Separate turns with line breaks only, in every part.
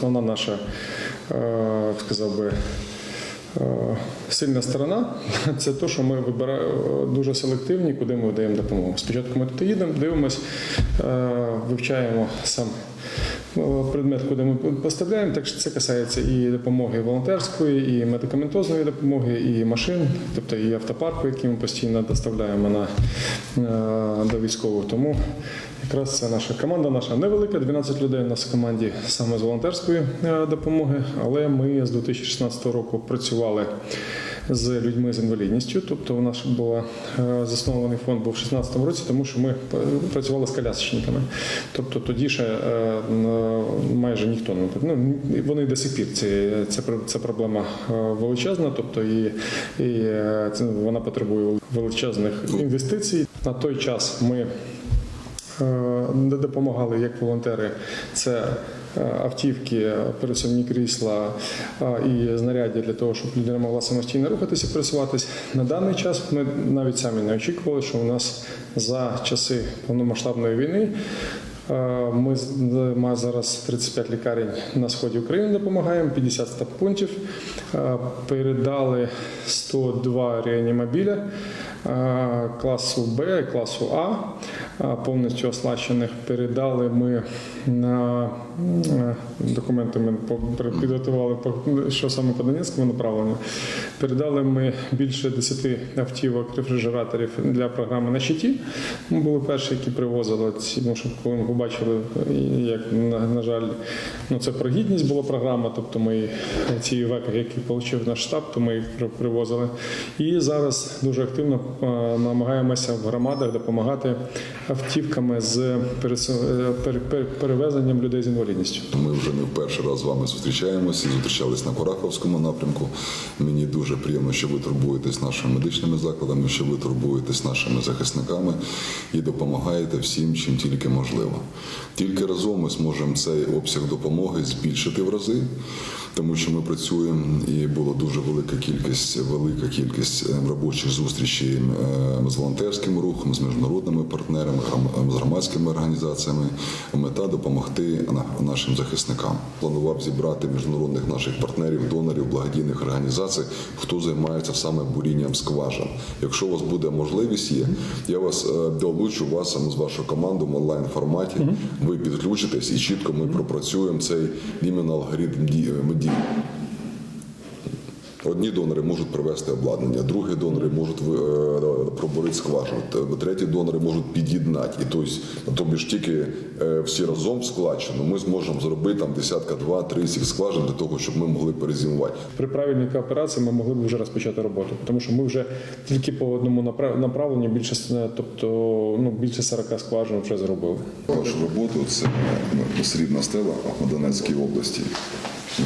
основна наша, е, сказав би, е, сильна сторона це те, що ми вибираємо дуже селективні, куди ми видаємо допомогу. Спочатку ми туди їдемо, дивимося, вивчаємо сам е, предмет, куди ми поставляємо. Так що це касається і допомоги волонтерської, і медикаментозної допомоги, і машин, тобто і автопарку, який ми постійно доставляємо на, е, до військових. Тому якраз це наша команда, наша невелика, 12 людей у нас в команді саме з волонтерської е, допомоги, але ми з 2016 року працювали з людьми з інвалідністю. Тобто у нас була е, заснований фонд був в 2016 році, тому що ми е, працювали з колясочниками. Тобто тоді ще е, майже ніхто не ну, вони до сих пір це, це, це проблема е, величезна, тобто і, і е, це, вона потребує величезних інвестицій. На той час ми е, де допомагали як волонтери. Це е, автівки, пересувні крісла е, і знаряддя для того, щоб людина могла самостійно рухатися, пересуватись. На даний час ми навіть самі не очікували, що у нас за часи повномасштабної війни. е, Ми маємо зараз 35 лікарень на сході України допомагаємо, 50 стаб-пунктів. Е, Передали 102 реанімобіля е, класу Б, класу А, е, повністю оснащених. Передали ми на е, документи ми підготували, що саме по Донецькому направленню. Передали ми більше 10 автівок рефрижераторів для програми на щиті. Ми були перші, які привозили тому що коли ми побачили, як на, на жаль, ну це про гідність була програма, тобто ми ці веки, які отримав наш штаб, то ми їх привозили. І зараз дуже активно е, намагаємося в громадах допомагати автівками з е, пер- пер- перевезенням людей з інвалідністю.
Ми вже не в перший раз з вами зустрічаємося і зустрічались на Кураховському напрямку. Мені дуже приємно, що ви турбуєтесь нашими медичними закладами, що ви турбуєтесь нашими захисниками і допомагаєте всім, чим тільки можливо. Тільки разом ми зможемо цей обсяг допомоги збільшити в рази, тому що ми працюємо і була дуже велика кількість, велика кількість е, робочих зустрічей е, з волонтерським рухом, з міжнародними партнерами, грам- з громадськими організаціями. Мета допомогти нашим захисникам. Планував зібрати міжнародних наших партнерів, донорів, благодійних організацій, хто займається саме бурінням скважин. Якщо у вас буде можливість, є я вас е, долучу вас з вашою командою в онлайн форматі. Ви підключитесь і чітко ми пропрацюємо цей іменно алгоритм дії. Одні донори можуть привезти обладнання, другі донори можуть е, пробурити скважину, треті донори можуть під'єднати. І тобто, тобі ж тільки е, всі разом складчину ми зможемо зробити там десятка, два, три цих скважин для того, щоб ми могли перезимувати.
При правильній кооперації ми могли б вже розпочати роботу, тому що ми вже тільки по одному направ- направленню більше, с- тобто ну більше 40 скважин вже зробили.
Вашу роботу це ну, срібна стела в Донецькій області.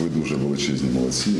Ви дуже величезні молодці.